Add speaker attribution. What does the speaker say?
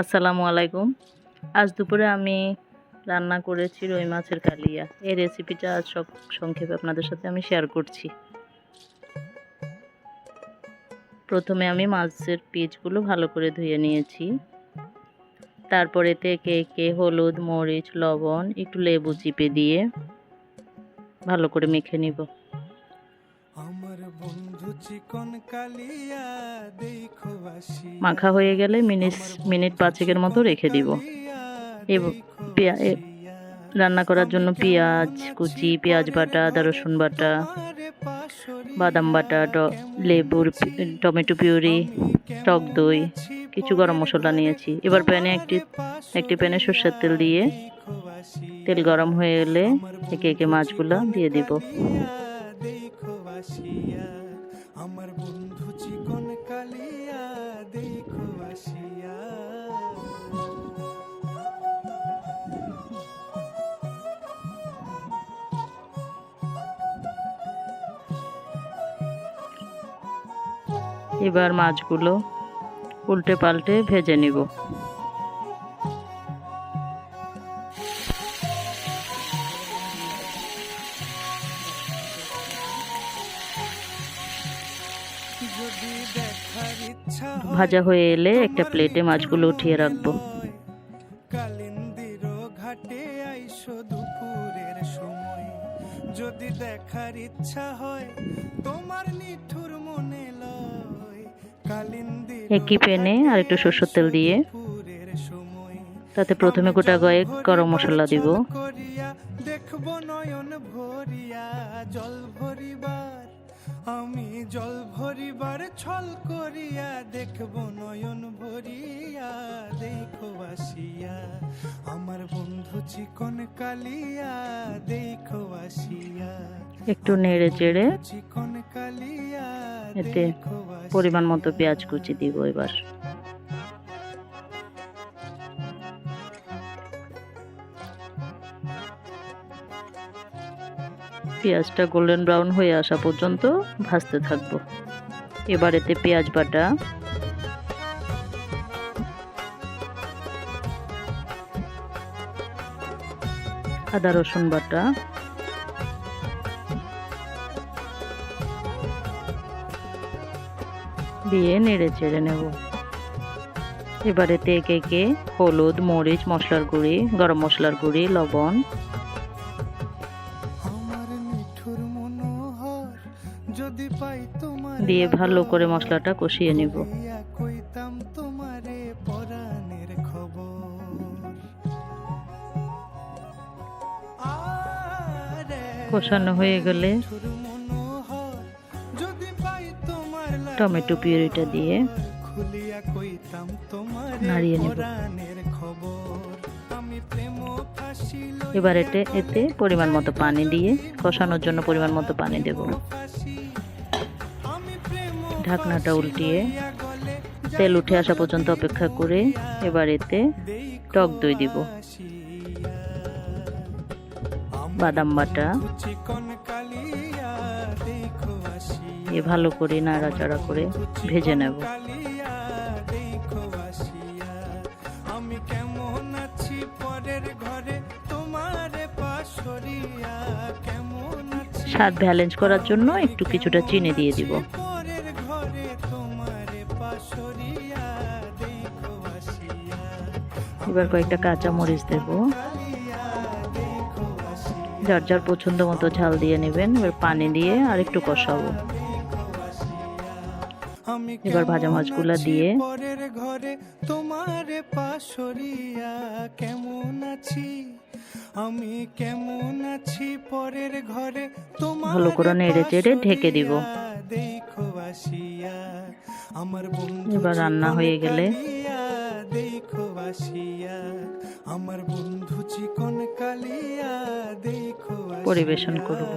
Speaker 1: আসসালামু আলাইকুম। আজ দুপুরে আমি রান্না করেছি রুই মাছের কালিয়া। এই রেসিপিটা আজ সব সংক্ষেপে আপনাদের সাথে আমি শেয়ার করছি। প্রথমে আমি মাছের পিচগুলো ভালো করে ধুয়ে নিয়েছি। তারপরে থেকে কে হলুদ, মরিচ, লবণ, একটু লেবু চিপে দিয়ে ভালো করে মেখে নিব।
Speaker 2: আমার বন্ধু চিকন কালিয়া
Speaker 1: মাখা হয়ে গেলে মিনিট মিনিট পাঁচেকের মতো রেখে দিব। রান্না করার জন্য পেঁয়াজ, কুচি, পেঁয়াজ বাটা, আদা রসুন বাটা, বাদাম বাটা লেবুর টমেটো পিউরি, টক দই, কিছু গরম মশলা নিয়েছি। এবার প্যানে একটি একটি প্যানে সর্ষের তেল দিয়ে তেল গরম হয়ে এলে একে একে মাছগুলো দিয়ে দিব।
Speaker 2: আমার বন্ধু চিকন কালিয়া দেখো আসিয়া।
Speaker 1: এবার মাছগুলো উল্টে পাল্টে ভেজে নিব। ভাজা হয়ে এলে একটা প্লেটে মাছগুলো উঠিয়ে রাখব।
Speaker 2: যদি দেখার ইচ্ছা হয় তোমার নিঠুর মনে লয়
Speaker 1: একই প্যানে আর একটু সর্ষের তেল দিয়ে, তাতে প্রথমে গোটা কয়েক গরম মশলা দিব।
Speaker 2: দেখব নয়ন ভরিয়া, জল ভরিবার আমি জল ভরিবার ছল করিয়া দেখব নয়ন ভরিয়া দেখো আসিয়া। আমার বন্ধু চিকন কালিয়া দেখো আসিয়া।
Speaker 1: একটু নেড়ে চেড়ে
Speaker 2: চিকন কালিয়া
Speaker 1: এতে
Speaker 2: দেখো
Speaker 1: পরিমাণ মতো পেঁয়াজ কুচি দিব এবার। পেঁয়াজটা গোল্ডেন ব্রাউন হয়ে আসা পর্যন্ত ভাজতে থাকব। এবার এতে পেঁয়াজ বাটা। আদা রসুন বাটা। দিয়ে নেড়ে চেড়ে নেব। এবার একে একে হলুদ, মরিচ, মশলার গুঁড়ি, গরম মশলার গুঁড়ি, লবণ দিয়ে ভালো করে মশলাটা কষিয়ে নিব। কষানো হয়ে গেলে টমেটো পিউরিটা দিয়ে নাড়িয়ে নেব।
Speaker 2: খবর। আমি প্রেম ফাঁসি
Speaker 1: এবার এতে এতে পরিমাণ মতো পানি দিয়ে কষানোর জন্য পরিমাণ মতো পানি দেব। ঢাকনাটা উল্টিয়ে তেল উঠে আসা পর্যন্ত অপেক্ষা করে এবার এতে টক দই দিব। বাদাম বাটা। দিয়ে ভালো করে নাড়াচাড়া করে ভেজে নেব। স্বাদ ব্যালেন্স করার জন্য একটু কিছুটা চিনি দিয়ে দিব। এবার কয়েকটা কাঁচা মরিচ দেব। যার যার পছন্দ মতো ঝাল দিয়ে নেবেন এবার পানি দিয়ে আর একটু কষাবো। এবার ভাজা মাছগুলা দিয়ে
Speaker 2: ঘরে? তোমারে পাশরিয়া কেমন আছি? আমি কেমন আছি পরের ঘরে? তোমার
Speaker 1: ভালো করে নেড়ে চেড়ে ঢেকে দিব।
Speaker 2: দেখো আসিয়া আমার বন্ধু
Speaker 1: এবার রান্না হয়ে গেলে
Speaker 2: দেখো আসিয়া আমার বন্ধু চিকন কালিয়া দেখো
Speaker 1: পরিবেশন করব।